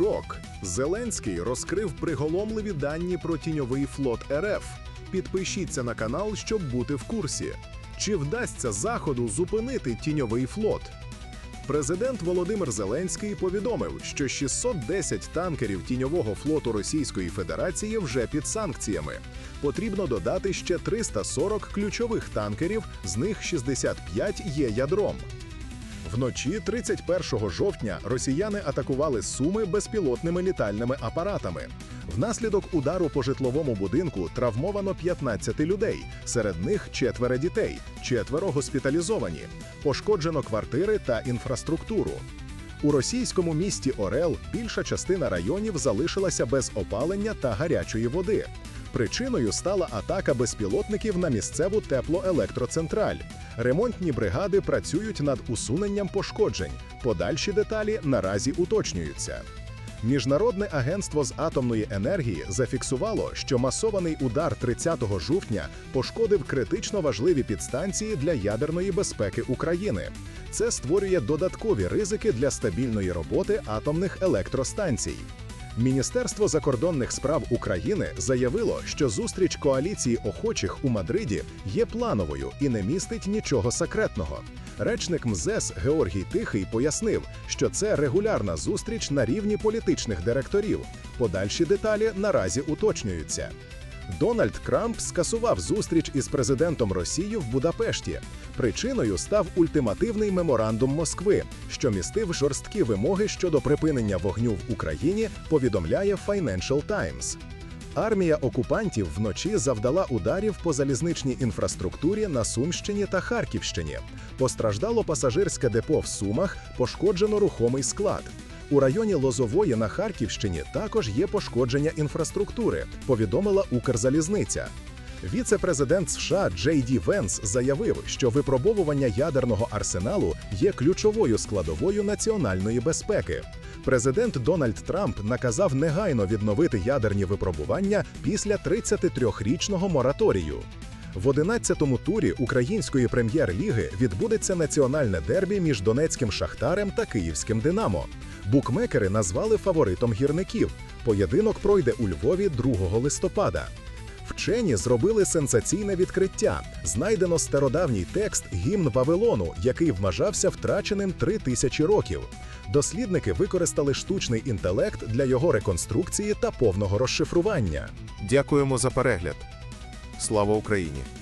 Шок. Зеленський розкрив приголомливі дані про тіньовий флот РФ. Підпишіться на канал, щоб бути в курсі. Чи вдасться Заходу зупинити тіньовий флот? Президент Володимир Зеленський повідомив, що 610 танкерів тіньового флоту Російської Федерації вже під санкціями. Потрібно додати ще 340 ключових танкерів, з них 65 є ядром. Вночі 31 жовтня росіяни атакували Суми безпілотними літальними апаратами. Внаслідок удару по житловому будинку травмовано 15 людей, серед них четверо дітей, четверо госпіталізовані. Пошкоджено квартири та інфраструктуру. У російському місті Орел більша частина районів залишилася без опалення та гарячої води. Причиною стала атака безпілотників на місцеву теплоелектроцентраль. Ремонтні бригади працюють над усуненням пошкоджень. Подальші деталі наразі уточнюються. Міжнародне агентство з атомної енергії зафіксувало, що масований удар 30 жовтня пошкодив критично важливі підстанції для ядерної безпеки України. Це створює додаткові ризики для стабільної роботи атомних електростанцій. Міністерство закордонних справ України заявило, що зустріч коаліції охочих у Мадриді є плановою і не містить нічого секретного. Речник МЗС Георгій Тихий пояснив, що це регулярна зустріч на рівні політичних директорів. Подальші деталі наразі уточнюються. Дональд Трамп скасував зустріч із президентом Росії в Будапешті. Причиною став ультимативний меморандум Москви, що містив жорсткі вимоги щодо припинення вогню в Україні. Повідомляє Financial Times. Армія окупантів вночі завдала ударів по залізничній інфраструктурі на Сумщині та Харківщині. Постраждало пасажирське депо в Сумах, пошкоджено рухомий склад. У районі Лозової на Харківщині також є пошкодження інфраструктури, повідомила Укрзалізниця. Віце-президент США Джей Ді Венс заявив, що випробовування ядерного арсеналу є ключовою складовою національної безпеки. Президент Дональд Трамп наказав негайно відновити ядерні випробування після 33-річного мораторію. В 11-му турі української прем'єр-ліги відбудеться національне дербі між Донецьким Шахтарем та Київським Динамо. Букмекери назвали фаворитом гірників. Поєдинок пройде у Львові 2 листопада. Вчені зробили сенсаційне відкриття. Знайдено стародавній текст гімн Вавилону, який вважався втраченим три тисячі років. Дослідники використали штучний інтелект для його реконструкції та повного розшифрування. Дякуємо за перегляд. Слава Україні!